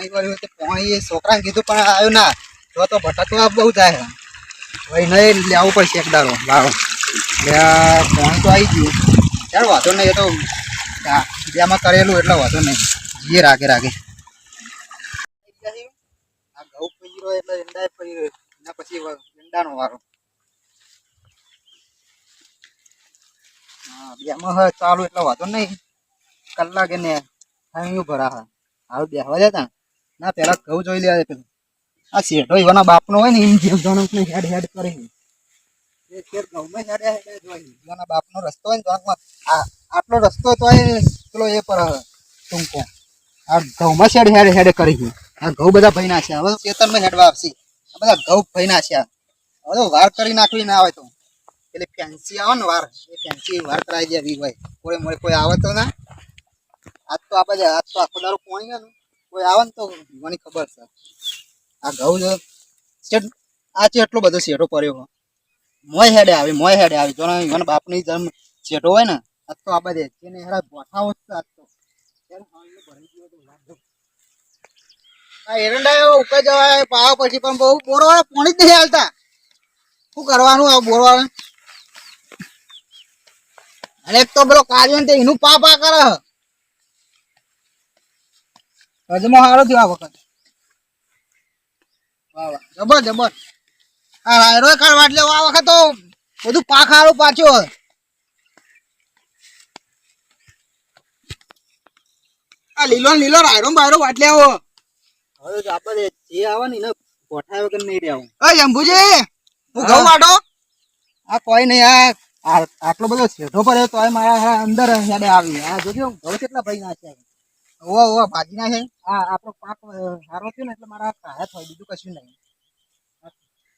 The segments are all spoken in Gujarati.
પાણી વાળ્યું હોય તો પાણી છોકરાને કીધું, પણ આવ્યું ના. તો તો ભટકવા બહુ થાય. ભાઈ, નહીં, લેવું પડશે એક દાડો. લાવો એટલે પાણી તો આવી ગયું. ચાલ વાંધો નહીં, એ તો બેમાં બીજામાં કરેલું, એટલે વાંધો નહીં. જઈએ રાગે રાગે. આ ઘઉં પડી રહ્યો, એટલે પડી રહ્યો. એના પછી ઈંડાનો વારો. હા હવે ચાલુ, એટલે વાંધો નહીં. કલાકે ને ખાયું ભરા હા હાલ બેસવા જતા ના પેલા ઘઉં જોઈ લે પેલું. આ શેઠો ઈવાના બાપનો હોય ને એમ જેમ જણકને હેડ હેડ કરે ઘઉંમાં બાપનો રસ્તો ને જણકમાં આટલો રસ્તો તો એ પર ટૂંકો આ ઘઉંમાં શેડ હેડ હેડ આ ઘઉં બધા ભઈ છે. હવે ચેતનમાં હેડવા આપશે આ બધા ઘઉં ભઈ છે. હવે તો વાર કરી નાખવી ના આવે તો. એટલે ફેન્સી આવે ને વાર. એ ફેન્સી વાર કરાવી દેવી હોય. કોઈ મળે કોઈ આવે તો ના. આજ તો આપણે આજ તો આખો દારૂ પોણી ગયા ને. કોઈ આવે ને તો મને ખબર છે. આ ઘઉં જો આ છે એટલો બધો શેઠો પડ્યો મોય હેડે આવી મોય હેડે આવી. જો મને બાપની જેમ શેઠો હોય ને આજ તો આ બધે હેડા ગોઠાવો જ છે આજ તો. આ એરંડા એવો ઉકાઈ જવાય, પાવા પછી પણ બહુ બોરો પોણી જ નહીં હાલતા. શું કરવાનું આ બોરો અને એક તો પેલો કાર્ય એનું પા પા કરે હજમાં સારો થયો આ વખત. વાહ જબર જબર. આ રાયરો કાઢવા એટલે આ વખત તો બધું પાક સારું પાછો આ લીલો લીલો રાયરો બાયરો વાટ લેવો. હવે આપણે જે આવે ને કોઠાય વગર નહીં રહેવું અય અંબુજી હું ઘઉં વાટો. આ કોઈ નહીં આ આ- આટલો બધો છેઠો પડ્યો તો મારા અંદર હેડે આવી. આ જોજો ઘઉં કેટલા ભાઈ નાખ્યા ઓવા ઓ ભાજી છે. આ આપણો પાક સારો થયો ને એટલે મારા કાયા થાય બીજું કશું નહીં.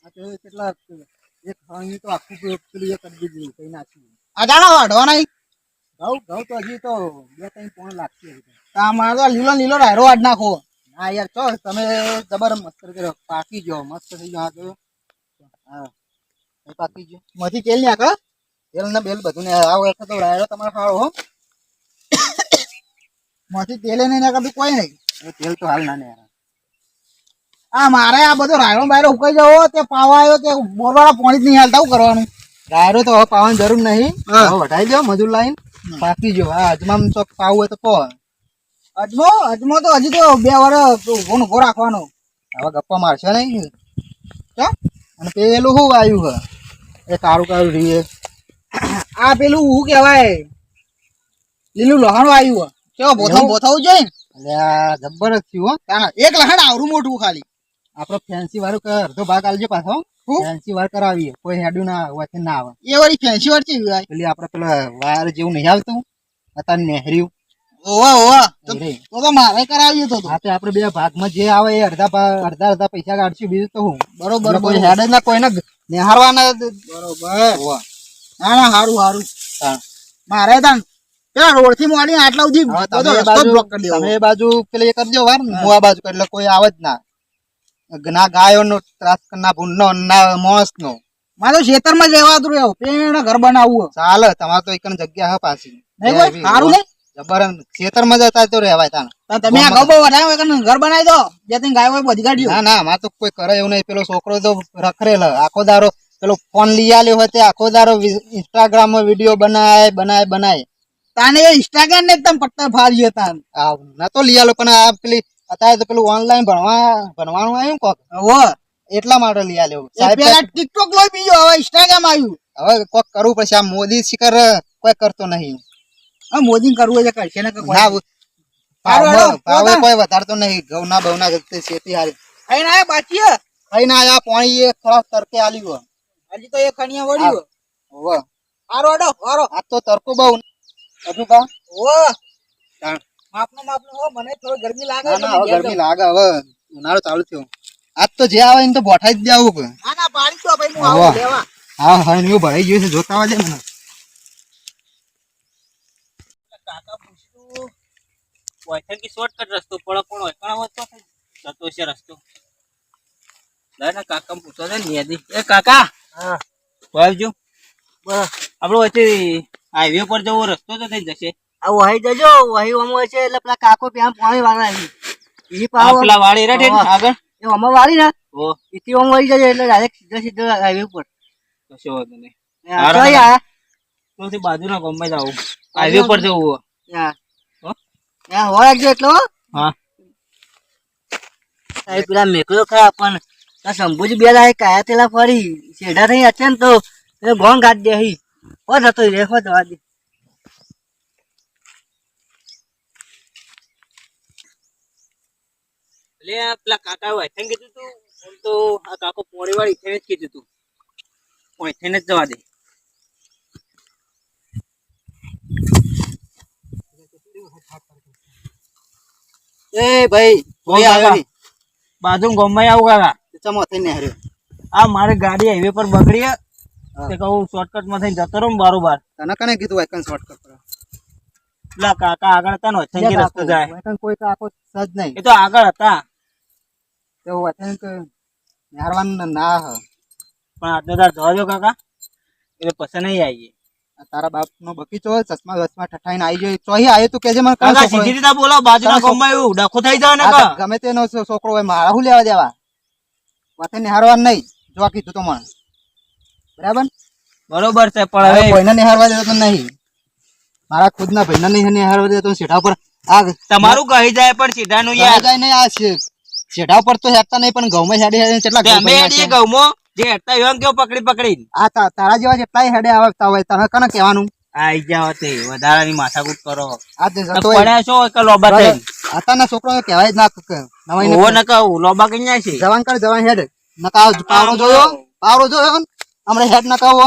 આ તો કેટલા એક ખાણી તો આખું પેલું એ કરી દીધું કઈ નાખ્યું. આ જાણો વાઢવા નહીં? ઘઉં ઘઉં તો હજી તો બે ત્રણ પોણ લાગશે આ મારે તો લીલો લીલો રાયરો વાઢ નાખો ના યાર ચો તમે જબર મસ્ત કર્યો પાકી ગયો મસ્ત થઈ ગયો આ હા પાકી ગયો. મથી તેલ આગળ તેલ ને બેલ બધું ને આ વખત તો રાયરો તમારો સારો હો. માંથી તેલ નહીં નાખતું કોઈ નહીં. તેલ તો હાલ ના નહીં આ મારે આ બધો રાયડો બાયરો ઉકાઈ જવો તે પાવા આવ્યો તે બોરવાળા પાણી જ નહીં હાલતા કરવાનું? રાયડો તો હવે પાવાની જરૂર નહીં. વઢાઈ દો મજૂર લાઈન. પાકી જો હા અજમામ ચોક પાવું હોય તો કહો. અજમો અજમો તો હજી તો બે વર્ષ ને ઊભો રાખવાનો. હવે ગપ્પા મારશે નહીં. ચો. અને પેલું શું આવ્યું હે? એ કાળું કાળું રીએ. આ પેલું શું કહેવાય? લીલું લહાણું આવ્યું હે. કેવો બોથો એવું? બોથાવું જોઈએ જબ્બર જ થયું એક લહાણ આવરું મોટું ખાલી? આપણો ફેન્સી વાળું અડધો ભાગ આલજો પાછો. ફેન્સી વાર કરાવીએ. કોઈ હેડ્યું ના હોય ના આવે એ વાળી ફેન્સી વાર છે પેલી આપણે પેલા વાર જેવું નહીં આવતું. અત્યારે નેહર્યું. ઓવા ઓવા. તો તો મારે કરાવ્યું તો હા તો આપણે બે ભાગમાં જે આવે એ અડધા ભાગ અડધા અડધા પૈસા કાઢશું બીજું તો હું. બરોબર કોઈ હેડ જ ના કોઈને નિહારવાના બરોબર. ના ના સારું હારું. મારે તાન પેલા રોડથી મોડી આટલા સુધી બધો રસ્તો બ્લોક કરી દેવો. તમે એ બાજુ પેલી એ કરજો વાર હું આ બાજુ એટલે કોઈ આવે જ ના. ના ગાયો નો ત્રાસ ના ભૂંડ નો ના મોસ નો મારે ખેતરમાં રહેવાતું રહ્યો પેણ ઘર બનાવવું. ચાલે તમારે તો એક જગ્યા હે પાછી. નહીં સારું નહીં? જબર ખેતરમાં જતા તો રહેવાય તાણ. તમે આ ગૌ બહુ વધારે ઘર બનાવી દો. જેથી ગાયો હોય બધી ગાડી ના ના અમાર તો કોઈ કરે એવું નહીં. પેલો છોકરો તો રખરેલ આખો દારો પેલો ફોન લઈ આલ્યો હોય તે આખો દારો ઇન્સ્ટાગ્રામમાં વીડિયો બનાય બનાય બનાય. તાને એ ઇન્સ્ટાગ્રામ ને એકદમ પટ્ટા ફાડી હતા ના તો લઈ આલો પણ આ પેલી અત્યારે તો પેલું ઓનલાઈન ભણવા ભણવાનું આવ્યું કોક? એટલા માટે લઈ આલ્યો સાહેબ પેલા ટિકટોક લોઈ બીજો હવે ઇન્સ્ટાગ્રામ આવ્યું. હવે કોક કરવું પડશે આ મોદી શિખર કોઈ કરતો નહીં. હા મોદી કરવું છે કરશે ને ના ભાવ કોઈ વધારતો નહીં. ઘઉં ના બહુ ના ખેતી હારી. અહીં ના બાકી અહીં ના આ પાણી એ થોડા તરકે આલ્યું હજી તો એ ખણિયા વળ્યું હોવે. હારો અડો હારો. આ તો તરકો બહુ હજુ કા ઓ માપનો માપનો હો મને થોડો ગરમી લાગે ના હવે ગરમી લાગે હવે ઉનાળો ચાલુ થયો. આજ તો જે આવે એને તો બોઠાઈ જ દેવું કે. ના ના પાડી તો ભાઈ હું આવું લેવા. હા હા એવું ભરાઈ ગયું છે જોતા આવજે મને. કાકા પૂછ્યું વૈઠણ કી શોર્ટકટ રસ્તો પડો પણ વૈઠણ હોય તો જતો છે રસ્તો. ના ના કાકા પૂછો છે ને યાદી એ કાકા હા. બોલજો બરાબર આપણો વચ્ચે હાઈવે પર જવો રસ્તો તો થઈ જશે. આ વહી જજો વહી ઓમો છે એટલે પેલા કાકો ત્યાં પાણી વાળા છે એ પાવ પેલા વાળી રે આગળ? એ ઓમો વાળી ના? ઓ ઈથી આમ વહી જજો એટલે ડાયરેક્ટ સીધા સીધો હાઈવે ઉપર. કશો વાંધો નહીં? તો બાજુના ગામમાં જ હાઈવે પર જવું. હો? હોવા એટલો હા. સાહેબ પેલા મેકલો ખરા પણ શંભુજી બે કાયા તેલા ફરી. શેઢા થઈ અચાન ને તો એ ગોંગ ગાડી દે હી હો જતો રે હો જવા દે આ પેલા કાકા વાયથન કીધું તું આમ તો આ કાકો પોણી વાળી થઈને જ કીધું તું પોણી થઈને જ જવા દે એ ભાઈ કોઈ આવ્યો નહીં. બાજુ ગામમાં આવું કાકા ચમો થઈને હાર્યો. આ મારે ગાડી હાઈવે પર બગડી હા. તે કહું શોર્ટકટમાં થઈને જતો રહું બારોબાર. તને કને કીધું વાયકન શોર્ટકટ પર? લા કાકા આગળ હતા ને વચ્ચે રસ્તો જાય. વાયકન કોઈ કાકો સજ નહીં. એ તો આગળ હતા. તો વાયકન કે નારવાન ના હ. પણ આજનો તાર જવા દો કાકા. એટલે પછી નહીં આવીએ. તારા બાપ નો બગીચો હોય, ચશ્મા વચમાં ઠઠાઈને આવી જાય. ચોહી આવ્યો તું કેજે મને કાકા સીધી રીતે બોલો બાજુના ગામમાં એવું ડખો થઈ જાય ને કા ગમે તેનો છોકરો હોય મારા હું લેવા દેવા? વાતે નિહારવાન નહીં જો આ કીધું તો મને. બરાબર? બરોબર છે પણ હવે કોઈને નિહાળવા દેતો નહીં. મારા ખુદના ભાઈને નહીં નિહાળવા દેતો શેઠા પર આ તમારું કહી જાય પણ જાય યાર. જાય નહીં આ શેઠા. પર તો હેરતા નહીં પણ ઘઉંમાં હેડી હેડી કેટલા હેડીએ છે. ગૌમો જે હેડતા એવા કેવો પકડી પકડી આ તારા જેવા જેટલા હેડે આવતા હોય તને કને કહેવાનું? આઈ જાવ તે વધારાની માથાકૂટ કરો. આ તે તો. પડ્યા છો કે લોબા થઈ આતાના છોકરો કહેવાય જ ના નવાઈ ઓ ન કહું લોબા કઈ જાય છે? જવાન કર જવાન હેડ. નકા પાવરો જોયો? પાવરો જોયો? હમણાં હેડ નકા હો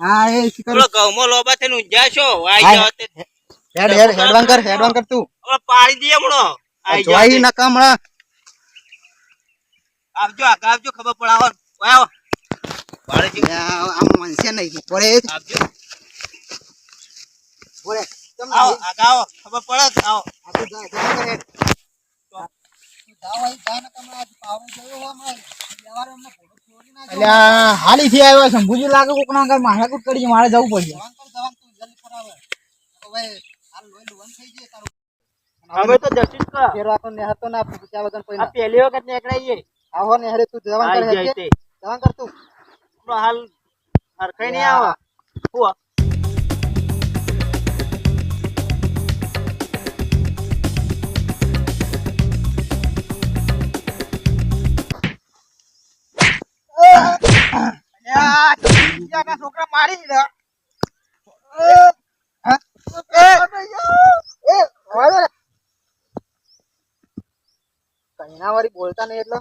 હા એ પેલો ગૌમો લોબા થઈને ઊંઝા છો આઈ. જાવ તે હેડ હેડ હેડવાન કર હેડવાન કર તું હવે પાડી દઈએ હમણો આઈ જાવ જોઈ તે. નકા હમણાં આવજો આગળ આવજો ખબર પડાવો આવો પાડી. આ- આમ મનસે નહીં બોલે આવજો બોલે ચમ આવો? આગળ આવો ખબર પડે આવો આ તું જા- જવાન કર. તું જા નકા હમણાં આ પાવરો જોયો હો હમણાં. ના. અલ્યા હાલી થી આવ્યો શંભુજી લાગે કોક ના ઘર મારા કુટ કરી મારે જવું પડશે. તું ફરાવે હવે તો. જશું કા. ફેરો આતો નેહરતો ના પૂછ્યા વગર કોઈ આ ના પહેલી વખત નીકળાઈએ. આવો નેહરે તું જવાન કર. તે. જવાન કર તું. હાલ હરખાઈ નહીં આવે. હું છોકરા મારી કઈના વાળી બોલતા નહીં એટલે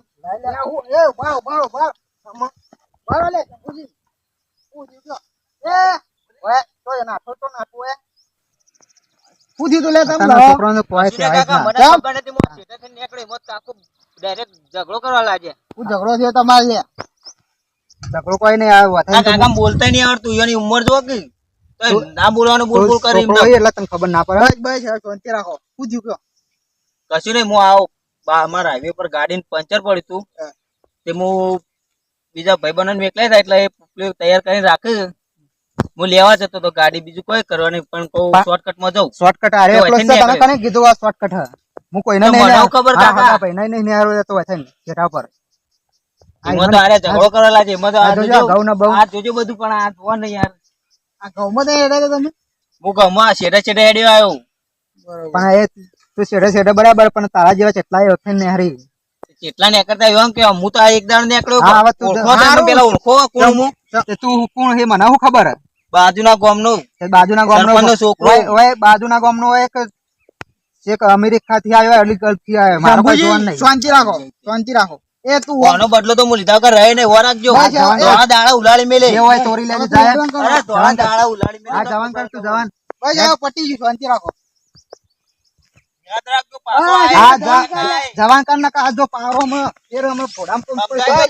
ભાવ ભાવ ભાવ ભાવ લે પૂછી પૂછી તો એ તો નાખો તો નાખો એ પૂછી તો લે. તમે છોકરાને મને નીકળી મત કાકો ડાયરેક્ટ ઝઘડો કરવા લાગે હું ઝઘડો થયો તમારે ઝઘડો કોઈ નહીં આવ્યો કાકા બોલતા નહીં આવડતું એની ઉંમર જો કે. ના બોલવાનું બોલ બોલ કરી એમ એટલે તને ખબર ના પડે. બસ બસ શાંતિ રાખો. પૂછ્યું કયો કશું નહીં હું આવો. બા અમારા હાઈવે પર ગાડી પંચર પડ્યું હતું. તે હું બીજા ભાઈ બહેનો મેકલાય હતા એટલે એ તૈયાર કરીને રાખે હું લેવા જતો તો ગાડી બીજું કોઈ કરવા નહીં પણ કહું શોર્ટકટમાં જઉં. શોર્ટકટ આ રે પ્લસ અહીંથી તને કને કીધું આ શોર્ટકટ હું? કોઈને નહીં ખબર હા, કાકા. ભાઈ નહીં નહીં નહીં હારું તો હોય થઈને જેઠા પર. એમાં તો આરે ઝઘડો કરવા લાગે એમાં તો આ આ જોજો, જોજો. ઘઉં ને બહુ. આ જોજો બધું પણ આ જોવો ને યાર. આ ઘઉંમાં તો હેડે તમે? હું ગમવા છેડે છેડે હેડ્યો આવ્યો પણ એ તું છેડે છેડે બરાબર પણ તારા જેવા કેટલાય વખત ને હારી કેટલા ને કરતા એમ કે હું તો આ એક દાડ નીકળ્યો હા, તું ઓળખો પેલા ઓળખો કોણ હું? તું કોણ હે મને શું ખબર હે? બાજુના ગામનો. તે બાજુના ગામનો છોકરો. હોય ઓય બાજુના ગામનો એક એક અમેરિકાથી આવ્યો અલી ગલ્ફથી આવ્યો. મારા કોઈ જોવાનું નહીં. શાંતિ રાખો શાંતિ રાખો. એ તું આનો બદલો તો હું લીધા વગર રહે નહીં વો રાખજો આ દાડા ઉલાડી મેલે. એ હોય તોરી લેજે જાય અરે દાડા ઉલાડી મેલે આ જવાન કર તું જવાન. ભાઈ જાવ પટી ગયું શાંતિ રાખો. યાદ રાખજો પાછો આ આય. જા- જવાન કર નકા આ જો પારો માં ફેર અમે ફોડામ તો ને બરાબર?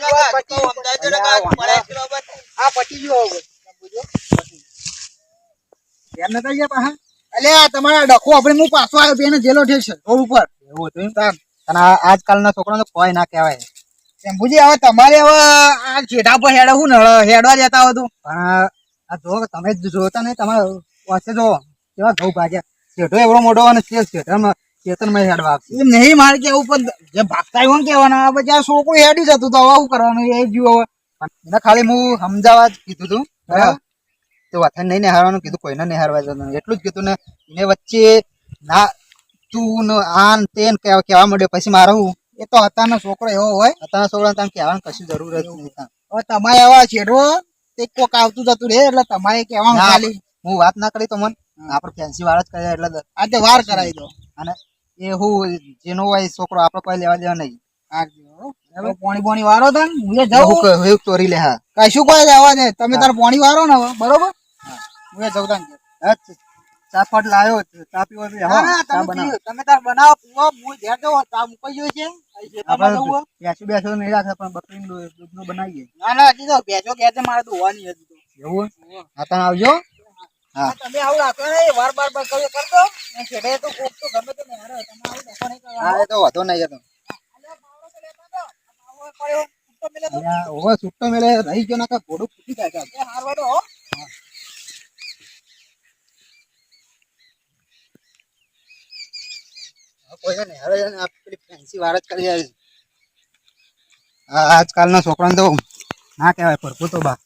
આ પટી ગયો હવે. એમ નતા ગયા પાહા અલે આ તમારા ડખો આપણે હું પાછો આવ્યો બેને જેલો ઠેક છે રોડ ઉપર. એવું હતું એમ તાર અને આજકાલના છોકરાને કોઈ ના કહેવાય. શંભુજી હવે તમારે હવે આ જેઠા પર હેડે હું હેડવા જતા હોય તું પણ આ જો તમે જોતા નહીં તમારે વચ્ચે જો કેવા ઘઉં ભાગ્યા. શેઠો એવડો મોટો અને તે શેઠામાં ખેતરમાં હેડવા આપશે. એમ નહીં મારે કેવું પણ જે ભાગતા હોય ને કેવાના આ છોકરું હેડી જતું તો હવે શું કરવાનું એ જીવો હવે. એને ખાલી હું સમજાવવા કીધું તું. તો વથન નહીં નિહારવાનું કીધું કોઈને નિહારવા જવાનું એટલું જ કીધું ને એને વચ્ચે ના તું ને આન તેન કહેવા માંડ્યો પછી મારે એ તો અત્યારનો છોકરો એવો હોય. અત્યારના છોકરા તમે કહેવાનું કશું જરૂર જ નહીં હવે તમારે એવા છેડવો તે કોક આવતું જતું રે એટલે તમારે કહેવાનું ખાલી. હું વાત ના કરી તો મન. આપણે ફેન્સી વાર જ કર્યા એટલે આજે વાર કરાવી દો. અને એ હું જેનો હોય છોકરો આપણે કોઈ લેવા દેવા નહીં. પોણી પોણી વારો થાય ને હું જાઉં. હું ચોરી લે હા. કશું કોઈ જવા નહીં. તમે તાર પોણી વારો ને બરોબર? હું. જાઉં તાન ઘેર. હા, ચા ફટ લાયો ચા પીવા ના, તમે બનાવો. તમે તાર બનાવો પીવો હું ઘેર જાઉં ચા મુકાઈ ગયો છે. આપણે બેસું બેસું નહીં રાખે પણ બકરીનું દૂધ- નું બનાવીએ. ના ના હજી તો ભેજો ઘેર છે મારે ધોવાની હજી તો. એવું હા. તમે આવજો. હા. તમે આવું રાખો ને વાર બાર બાર કર્યો કરતો ને છેડે તો કોક તો ગમે તે હારે તમે આવું રાખો નહીં. હા એ તો વાંધો નહીં જતો તો. પાવડો તો લેતા જાઓ. આવો પડ્યો, છૂટો મિલે તો. અલ્યા, ઓવે છૂટો મેલે રહી ગયો ના ઘોડું ફૂટી જાય કાં. દો, હો. હવે એને આ ફેન્સી વાર જ આજકાલના છોકરાને તો ના કહેવાય પરખું તો બા